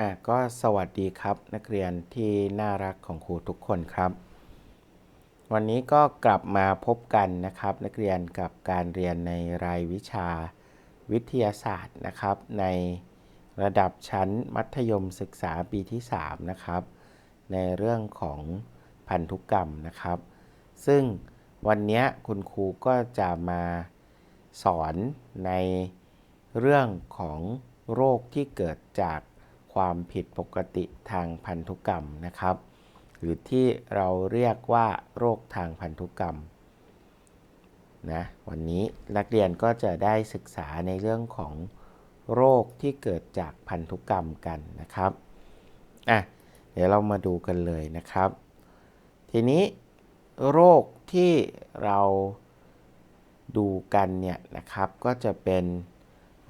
อะก็สวัสดีครับนักเรียนที่น่ารักของครูทุกคนครับ วันนี้ก็กลับมาพบกันนะครับ นักเรียนกับการเรียนในรายวิชาวิทยาศาสตร์นะครับ ในระดับชั้นมัธยมศึกษาปีที่ 3 นะครับ ในเรื่องของพันธุกรรมนะครับ ซึ่งวันนี้คุณครูก็จะมาสอนในเรื่องของโรคที่เกิดจาก ความผิดปกติทางพันธุกรรมนะครับ หรือที่เราเรียกว่าโรคทางพันธุกรรมนะวันนี้นักเรียนก็จะได้ศึกษาในเรื่องของโรคที่เกิดจากพันธุกรรมกันนะครับอะเดี๋ยวเรามาดูกันเลยนะครับ ทีนี้โรคที่เราดูกันเนี่ยนะครับก็จะเป็น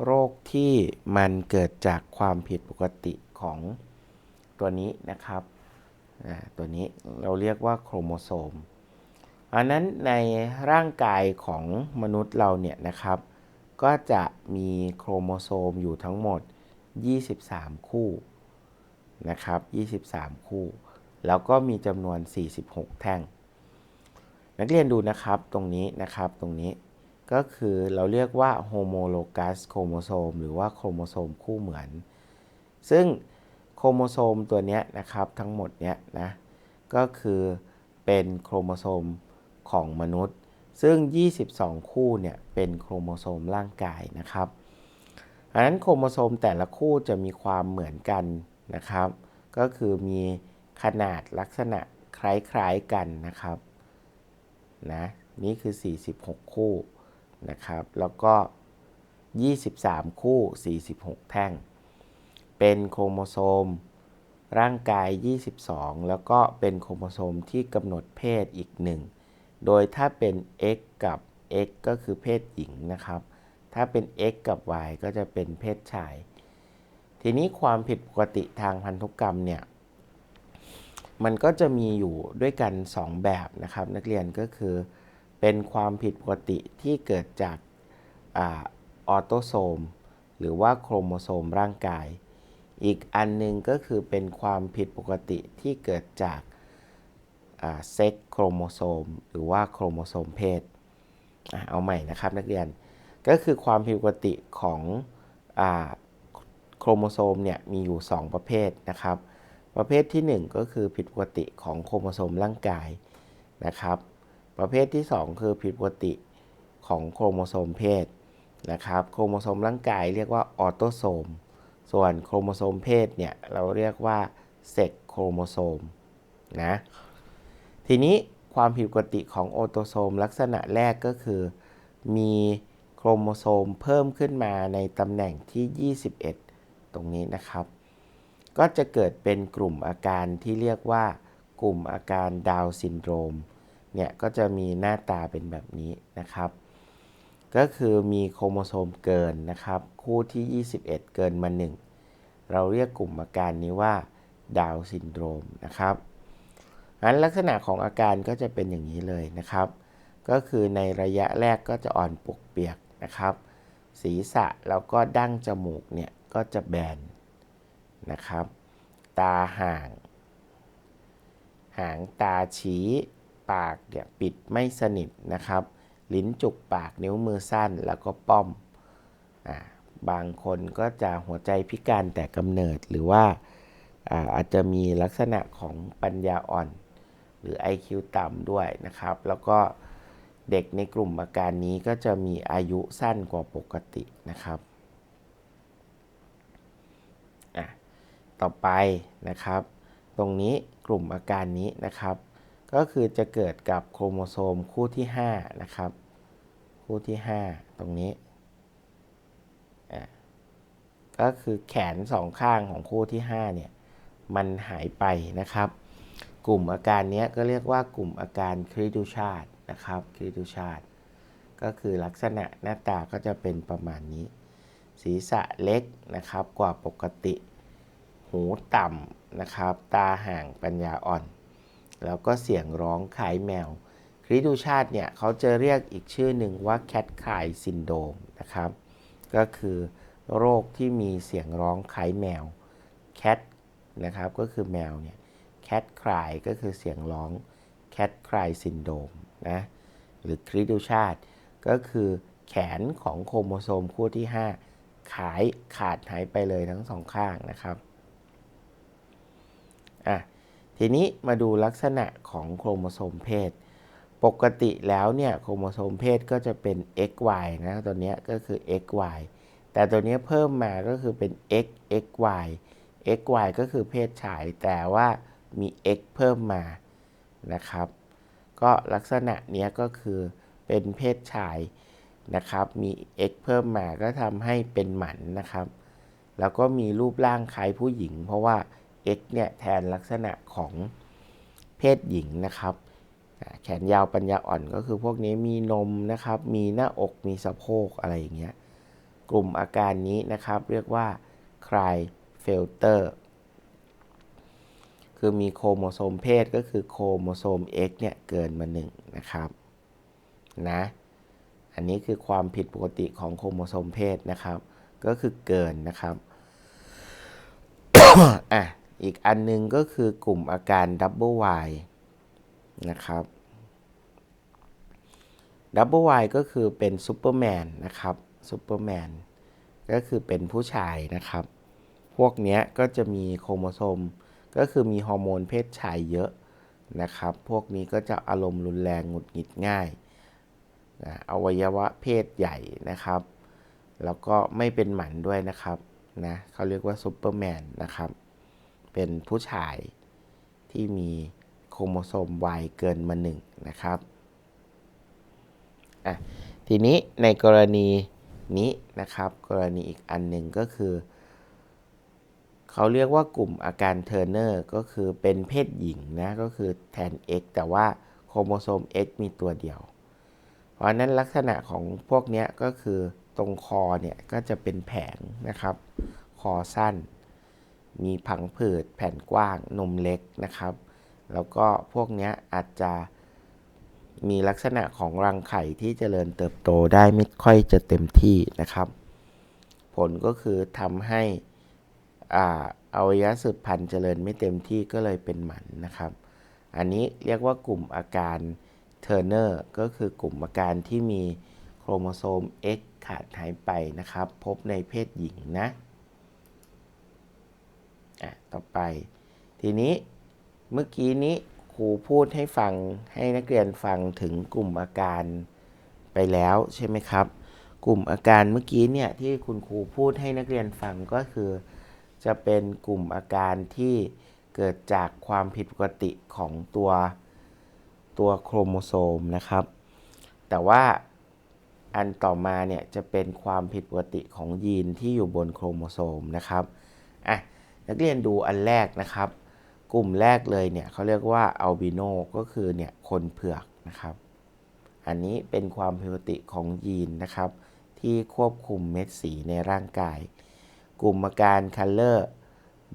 โรคที่มันเกิดจากความผิดปกติของตัวนี้นะครับตัวนี้เราเรียกว่าโครโมโซมอันนั้นในร่างกายของมนุษย์เราเนี่ยนะครับ ก็จะมีโครโมโซมอยู่ทั้งหมด 23 คู่นะครับ 23 คู่ แล้วก็มีจำนวน 46 แท่ง นักเรียนดูนะครับตรงนี้นะครับตรงนี้ ก็คือเราเรียกว่าโฮโมโลกัสโครโมโซมหรือว่าโครโมโซมคู่เหมือน ซึ่งโครโมโซมตัวนี้นะครับทั้งหมดเนี้ยนะก็คือเป็นโครโมโซมของมนุษย์ ซึ่ง 22 คู่เนี่ยเป็นโครโมโซมร่างกายนะครับอันนั้นโครโมโซมแต่ละคู่จะมีความเหมือนกันนะครับ ก็คือมีขนาดลักษณะคล้ายๆกันนะครับนะนี่คือ 46 คู่ นะครับ แล้วก็ 23 คู่ 46 แท่ง เป็นโครโมโซม ร่างกาย 22 แล้วก็เป็นโครโมโซมที่กำหนดเพศอีกหนึ่งโดยถ้าเป็น X กับ X ก็คือเพศหญิงนะครับ ถ้าเป็น X กับ Y ก็จะเป็นเพศชาย ทีนี้ความผิดปกติทางพันธุกรรมเนี่ยมันก็จะมีอยู่ด้วยกัน 2 แบบนะครับ นักเรียนก็คือ เป็นความผิดปกติที่เกิดจากออโตโซม หรือว่าโครโมโซมร่างกาย อีกอันนึงก็คือเป็นความผิดปกติที่เกิดจากเซ็กโครโมโซม หรือว่าโครโมโซมเพศ เอาใหม่นะครับนักเรียน ก็คือความผิดปกติของโครโมโซมเนี่ยมีอยู่ 2 ประเภทนะครับ ประเภทที่ 1 ก็คือผิดปกติของโครโมโซมร่างกายนะครับ ประเภทที่ 2 คือผิดปกติของโครโมโซมเพศนะครับ โครโมโซมร่างกายเรียกว่าออโตโซม ส่วนโครโมโซมเพศเนี่ยเราเรียกว่าเซ็กโครโมโซมนะทีนี้ความผิดปกติของออโตโซมลักษณะแรกก็คือ มีโครโมโซมเพิ่มขึ้นมาในตำแหน่งที่ 21 ตรงนี้นะครับ ก็จะเกิดเป็นกลุ่มอาการที่เรียกว่ากลุ่มอาการดาวซินโดรม เนี่ยก็จะมีหน้าตาเป็นแบบนี้นะครับ ก็คือมีโครโมโซมเกินนะครับ คู่ที่ 21 เกินมา 1 เราเรียกกลุ่มอาการนี้ว่าดาวซินโดรมนะครับอันลักษณะของอาการก็จะเป็นอย่างนี้เลยนะครับ ก็คือในระยะแรกก็จะอ่อนปกเปียกนะครับ ศีรษะแล้วก็ดั้งจมูกเนี่ยก็จะแบนนะครับ ตาห่าง หางตาชี้ ปากเนี่ยปิดไม่สนิทนะครับ ลิ้นจุกปากนิ้วมือสั้นแล้วก็ป้อมอ่าบางคนก็จะหัวใจพิการแต่กำเนิดหรือว่าอาอาจจะมีลักษณะของปัญญาอ่อน หรือ IQ ต่ำด้วยนะครับ แล้วก็เด็กในกลุ่มอาการนี้ก็จะมีอายุสั้นกว่าปกตินะครับต่อไปนะครับ ตรงนี้กลุ่มอาการนี้นะครับ ก็คือจะเกิดกับโครโมโซมคู่ที่ 5 นะครับ คู่ที่ 5 ตรงนี้ ก็คือแขนสองข้างของคู่ที่ 5 เนี่ย มันหายไปนะครับ กลุ่มอาการนี้ก็เรียกว่ากลุ่มอาการคริดูชาตนะครับคริดูชาตก็คือลักษณะหน้าตาก็จะเป็นประมาณนี้ ศีรษะเล็กนะครับกว่าปกติ หูต่ำนะครับ ตาห่างปัญญาอ่อน แล้วก็เสียงร้องคล้ายแมวคริดูชาติเนี่ยเขาจะเรียกอีกชื่อหนึ่งว่าแคทคายซินโดมนะครับก็คือโรคที่มีเสียงร้องคล้ายแมวแค cat นะครับก็คือแมวเนี่ย cat cry ก็คือเสียงร้อง cat cry syndrome นะหรือคริดูชาตก็คือแขนของโครโมโซมคู่ที่ 5 ขายขาดหายไปเลยทั้งสองข้างนะครับอะ ทีนี้มาดูลักษณะของโครโมโซมเพศ ปกติแล้วเนี่ยโครโมโซมเพศก็จะเป็น XY นะตัวนี้ก็คือ XY แต่ตัวนี้เพิ่มมาก็คือเป็น X XY XY ก็คือเพศชาย แต่ว่ามี X เพิ่มมานะครับ ก็ลักษณะนี้ก็คือเป็นเพศชายนะครับ มี X เพิ่มมาก็ทำให้เป็นหมันนะครับ แล้วก็มีรูปร่างคล้ายผู้หญิง เพราะว่า X เนี่ยแทนลักษณะของเพศหญิงนะครับ แขนยาวปัญญาอ่อนก็คือพวกนี้มีนมนะครับ มีหน้าอกมีสะโพกอะไรอย่างเงี้ย กลุ่มอาการนี้นะครับ เรียกว่าคลายเฟลเตอร์คือมีโครโมโซมเพศก็คือโครโมโซม X เนี่ยเกินมา1นะครับนะอันนี้คือความผิดปกติของโครโมโซมเพศนะครับ ก็คือเกินนะครับอะ อีกอันนึงก็คือกลุ่มอาการดับเบิลวนะครับดับเบิลวก็คือเป็นซูเปอร์แมนนะครับซูเปอร์แมนก็คือเป็นผู้ชายนะครับ พวกนี้ก็จะมีโครโมโซม ก็คือมีฮอร์โมนเพศชายเยอะนะครับ พวกนี้ก็จะอารมณ์รุนแรงหงุดหงิดง่ายนะอวัยวะเพศใหญ่นะครับ แล้วก็ไม่เป็นหมันด้วยนะครับนะเขาเรียกว่าซูเปอร์แมนนะครับ เป็นผู้ชายที่มีโครโมโซม Y เกินมา 1 นะครับอะทีนี้ในกรณีนี้นะครับ กรณีอีกอันหนึ่งก็คือ เขาเรียกว่ากลุ่มอาการเทอร์เนอร์ก็คือเป็นเพศหญิงนะก็คือแทน X แต่ว่าโครโมโซม X มีตัวเดียว เพราะนั้นลักษณะของพวกนี้ก็คือตรงคอเนี่ยก็จะเป็นแผงนะครับ คอสั้น มีผังผืดแผ่นกว้างนมเล็กนะครับ แล้วก็พวกนี้อาจจะมีลักษณะของรังไข่ที่เจริญเติบโตได้ไม่ค่อยจะเต็มที่นะครับ ผลก็คือทำให้อวัยวะสืบพันธุ์เจริญไม่เต็มที่ก็เลยเป็นหมันนะครับ อันนี้เรียกว่ากลุ่มอาการเทอร์เนอร์ก็คือกลุ่มอาการที่มีโครโมโซม X ขาดหายไปนะครับ พบในเพศหญิงนะ อะต่อไป ทีนี้เมื่อกี้นี้ครูพูดให้ฟังให้นักเรียนฟังถึงกลุ่มอาการไปแล้วใช่ไหมครับ กลุ่มอาการเมื่อกี้เนี่ยที่คุณครูพูดให้นักเรียนฟังก็คือ จะเป็นกลุ่มอาการที่เกิดจากความผิดปกติของตัวตัวโครโมโซมนะครับ แต่ว่าอันต่อมาเนี่ยจะเป็นความผิดปกติของยีนที่อยู่บนโครโมโซมนะครับ นักเรียนดูอันแรกนะครับ กลุ่มแรกเลยเนี่ยเขาเรียกว่าอัลบิโนก็คือเนี่ยคนเผือกนะครับ อันนี้เป็นความผิดปกติของยีนนะครับ ที่ควบคุมเม็ดสีในร่างกาย กลุ่มอาการ color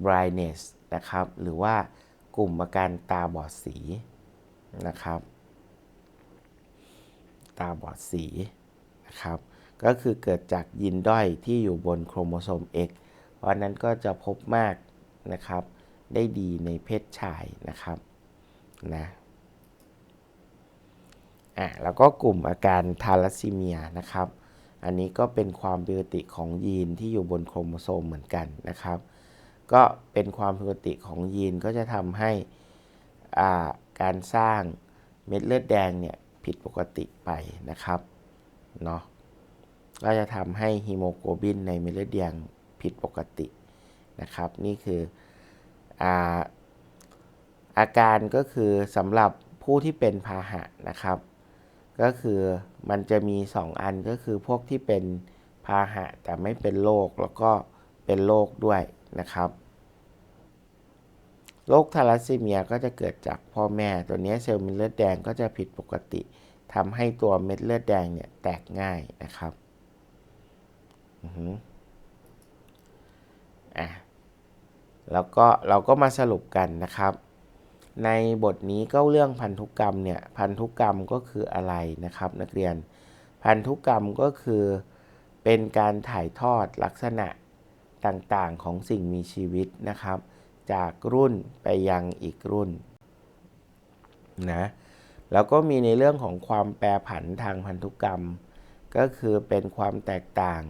blindness นะครับ หรือว่ากลุ่มอาการตาบอดสีนะครับ ตาบอดสีนะครับ ก็คือเกิดจากยีนด้อยที่อยู่บนโครโมโซม X เพราะนั้นก็จะพบมาก นะครับ ได้ดีในเพศชายนะครับนะอะแล้วก็กลุ่มอาการทาลัสซีเมียนะครับ อันนี้ก็เป็นความผิดปกติของยีนที่อยู่บนโครโมโซมเหมือนกันนะครับ ก็เป็นความผิดปกติของยีนก็จะทำให้การสร้างเม็ดเลือดแดงเนี่ยผิดปกติไปนะครับเนาะก็จะทำให้ฮีโมโกลบินในเม็ดเลือดแดงผิดปกติ นะครับ นี่คืออาอาการก็คือสำหรับผู้ที่เป็นพาหะนะครับ ก็คือมันจะมี 2 อันก็คือพวกที่เป็นพาหะแต่ไม่เป็นโรคแล้วก็เป็นโรคด้วยนะครับโรคทาลัสซีเมียก็จะเกิดจากพ่อแม่ ตัวนี้เซลล์เม็ดเลือดแดงก็จะผิดปกติทำให้ตัวเม็ดเลือดแดงเนี่ยแตกง่ายนะครับอะ แล้วก็เราก็มาสรุปกันนะครับ ในบทนี้ก็เรื่องพันธุกรรมเนี่ยพันธุกรรมก็คืออะไรนะครับ นักเรียน พันธุกรรมก็คือ เป็นการถ่ายทอดลักษณะต่างๆของสิ่งมีชีวิตนะครับ จากรุ่นไปยังอีกรุ่นนะแล้วก็มีในเรื่องของความแปรผันทางพันธุกรรม ก็คือเป็นความแตกต่าง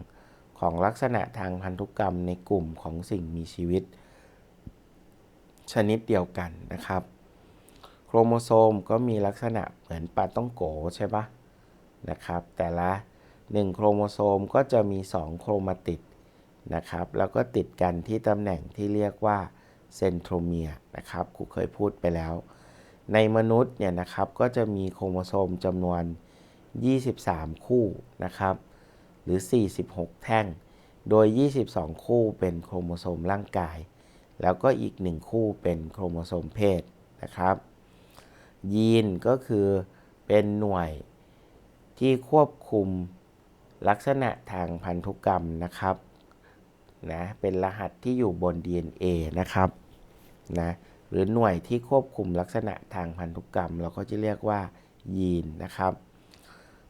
ของลักษณะทางพันธุกรรมในกลุ่มของสิ่งมีชีวิต ชนิดเดียวกันนะครับ โครโมโซมก็มีลักษณะเหมือนปลาต้องโกใช่ปะนะครับ แต่ละ 1 โครโมโซมก็จะมี 2 โครมาติดนะครับ แล้วก็ติดกันที่ตำแหน่งที่เรียกว่าเซนโทรเมียนะครับครูเคยพูดไปแล้ว ในมนุษย์เนี่ยนะครับก็จะมีโครโมโซมจำนวน 23 คู่นะครับ หรือ 46 แท่ง โดย 22 คู่เป็นโครโมโซมร่างกาย แล้วก็อีก1คู่เป็นโครโมโซมเพศนะครับ ยีนก็คือเป็นหน่วยที่ควบคุมลักษณะทางพันธุกรรมนะครับนะเป็นรหัสที่อยู่บน DNA นะครับนะหรือหน่วยที่ควบคุมลักษณะทางพันธุกรรม เราก็จะเรียกว่ายีนนะครับ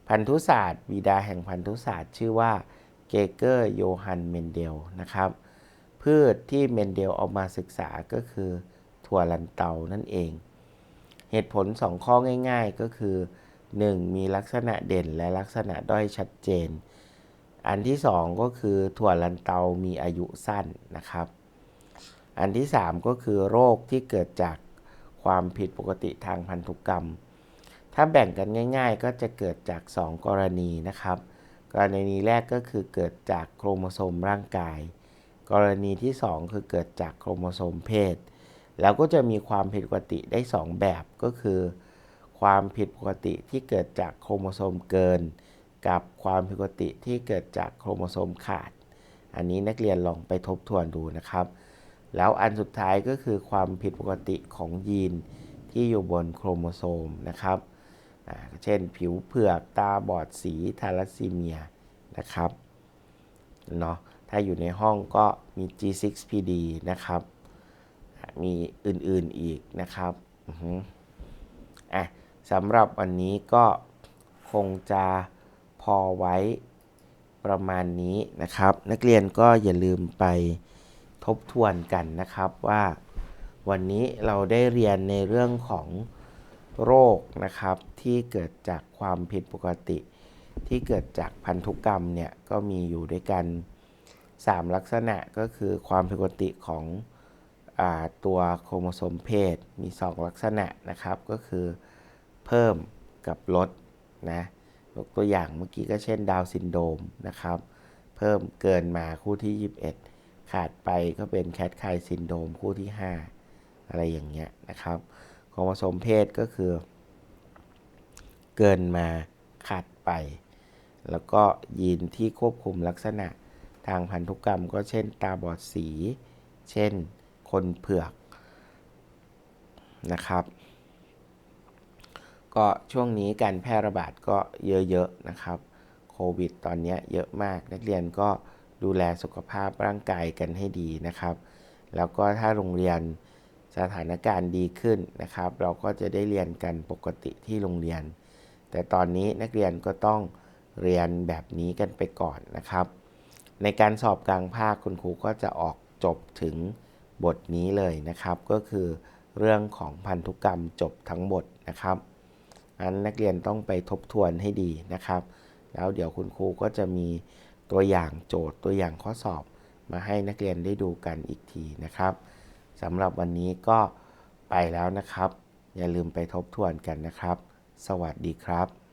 พันธุศาสตร์บิดาแห่งพันธุศาสตร์ ชื่อว่าเกเกอร์โยฮันเมนเดลนะครับ พืชที่เมนเดลเอามาศึกษาก็คือถั่วลันเตานั่นเอง เหตุผล 2 ข้อง่าย ๆ ก็คือ 1. มีลักษณะเด่นและลักษณะด้อยชัดเจน อันที่ 2 ก็คือถั่วลันเตามีอายุสั้นนะครับ อันที่ 3 ก็คือโรคที่เกิดจากความผิดปกติทางพันธุกรรม ถ้าแบ่งกันง่าย ๆ ก็จะเกิดจาก 2 กรณีนะครับ กรณีแรกก็คือเกิดจากโครโมโซมร่างกาย กรณีที่ 2 คือเกิดจากโครโมโซมเพศ แล้วก็จะมีความผิดปกติได้ 2 แบบก็คือ ความผิดปกติที่เกิดจากโครโมโซมเกิน กับความผิดปกติที่เกิดจากโครโมโซมขาด อันนี้นักเรียนลองไปทบทวนดูนะครับ แล้วอันสุดท้ายก็คือความผิดปกติของยีนที่อยู่บนโครโมโซมนะครับเช่นผิวเผือกตาบอดสีทาลัสซีเมียนะครับเนาะ ถ้าอยู่ในห้องก็มี G6PD นะครับ มีอื่นๆอีกนะครับอะสำหรับวันนี้ก็คงจะพอไว้ประมาณนี้นะครับ นักเรียนก็อย่าลืมไปทบทวนกันนะครับว่าวันนี้เราได้เรียนในเรื่องของโรคนะครับที่เกิดจากความผิดปกติ ที่เกิดจากพันธุกรรมเนี่ยก็มีอยู่ด้วยกัน 3 ลักษณะก็คือความผิดปกติของอตัวโครโมโซมเพศมี 2 ลักษณะนะครับก็คือเพิ่มกับลดนะยกตัวอย่างเมื่อกี้ก็เช่นดาวซินโดมนะครับเพิ่มเกินมาคู่ที่ 21 ขาดไปก็เป็นแคทไคซินโดมคู่ที่ 5 อะไรอย่างเงี้ยนะครับโครโมโซมเพศก็คือ เกินมาขาดไป แล้วก็ยีนที่ควบคุมลักษณะ ทางพันธุกรรมก็เช่นตาบอดสี เช่น คนเผือกนะครับ ก็ช่วงนี้การแพร่ระบาดก็เยอะๆนะครับโควิดตอนนี้เยอะมากนักเรียนก็ดูแลสุขภาพร่างกายกันให้ดีนะครับ แล้วก็ถ้าโรงเรียนสถานการณ์ดีขึ้นนะครับ เราก็จะได้เรียนกันปกติที่โรงเรียน แต่ตอนนี้นักเรียนก็ต้องเรียนแบบนี้กันไปก่อนนะครับ ในการสอบกลางภาคคุณครูก็จะออกจบถึงบทนี้เลยนะครับ ก็คือเรื่องของพันธุกรรมจบทั้งหมดนะครับนั้นนักเรียนต้องไปทบทวนให้ดีนะครับ แล้วเดี๋ยวคุณครูก็จะมีตัวอย่างโจทย์ตัวอย่างข้อสอบมาให้นักเรียนได้ดูกันอีกทีนะครับสำหรับวันนี้ก็ไปแล้วนะครับ อย่าลืมไปทบทวนกันนะครับ สวัสดีครับ